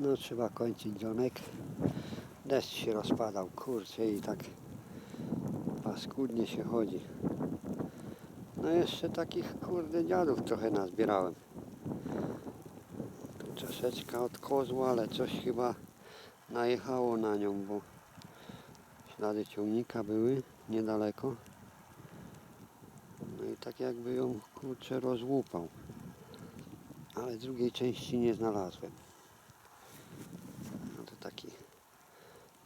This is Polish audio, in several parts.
No trzeba kończyć dzionek. Deszcz się rozpadał, kurczę i tak paskudnie się chodzi. No jeszcze takich kurde dziadów trochę nazbierałem. Tu troszeczkę od kozła, ale coś chyba najechało na nią, bo ślady ciągnika były niedaleko. No i tak jakby ją kurczę rozłupał. Ale drugiej części nie znalazłem. No to taki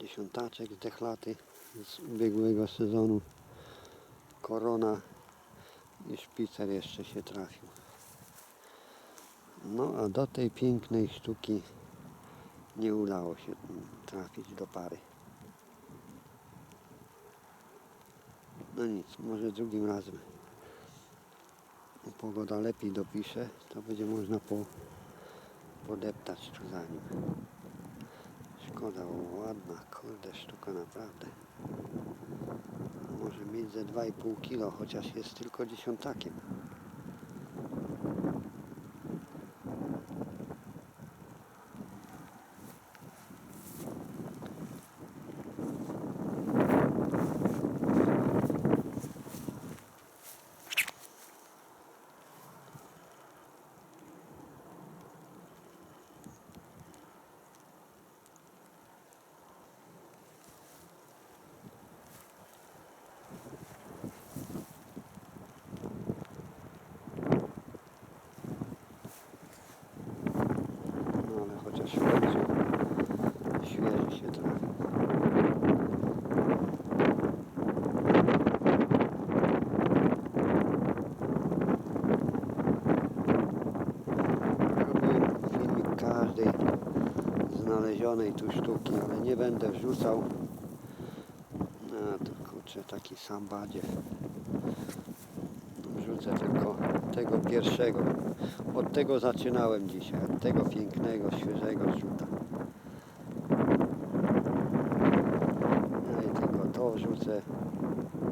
dziesiątaczek z dechlaty z ubiegłego sezonu. Korona i szpicer jeszcze się trafił. No a do tej pięknej sztuki nie udało się trafić do pary. No nic, może drugim razem pogoda lepiej dopisze, to będzie można po, podeptać tu za nim. Szkoda, bo ładna, kurde sztuka naprawdę. Może mieć ze 2,5 kilo, chociaż jest tylko dziesiątakiem. No ale chociaż w końcu świeży się trafił. Robiłem filmik każdej znalezionej tu sztuki, ale nie będę wrzucał. No to kurczę, taki sam badziew. Wrzucę tylko tego pierwszego. Od tego zaczynałem dzisiaj, od tego pięknego, świeżego rzuta. No